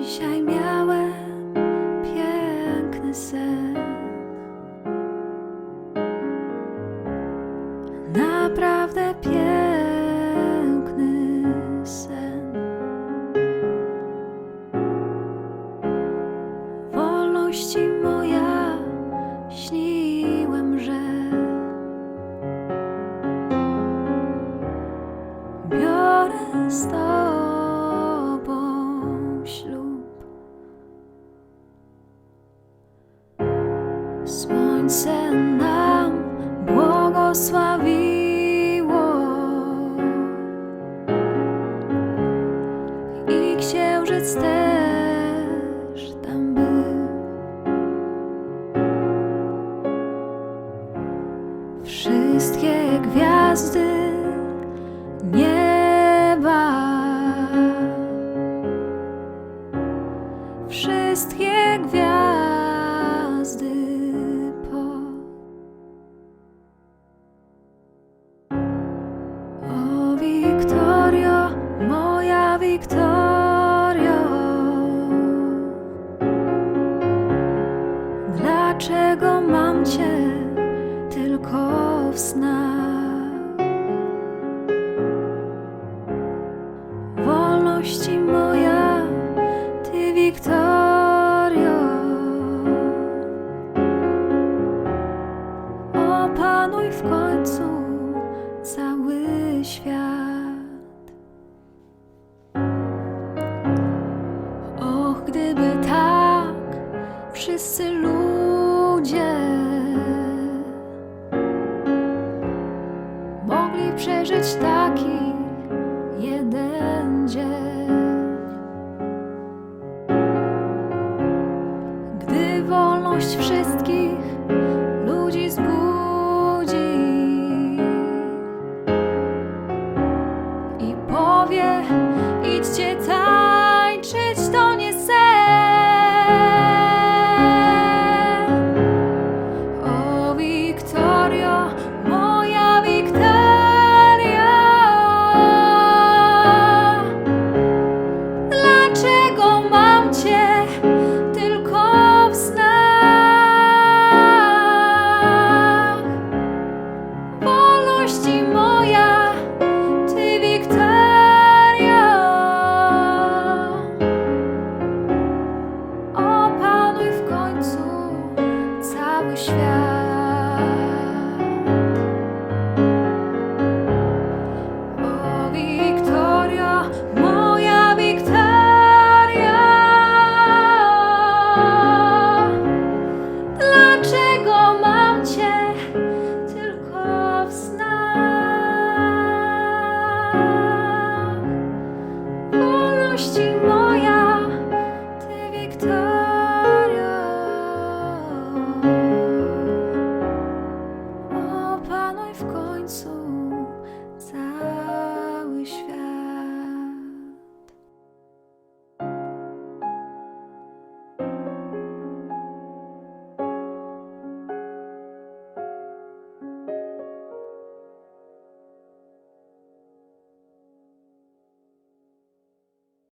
Dzisiaj miałem piękny sen. Naprawdę piękny sen. Wolności moja śniłem, że biorę z Słońce nam błogosławiło i księżyc też tam był. Wszystkie gwiazdy dlaczego mam cię tylko w snach? Wolności moja, ty Wiktorio, opanuj w końcu cały świat. Wszystkich miłości ma.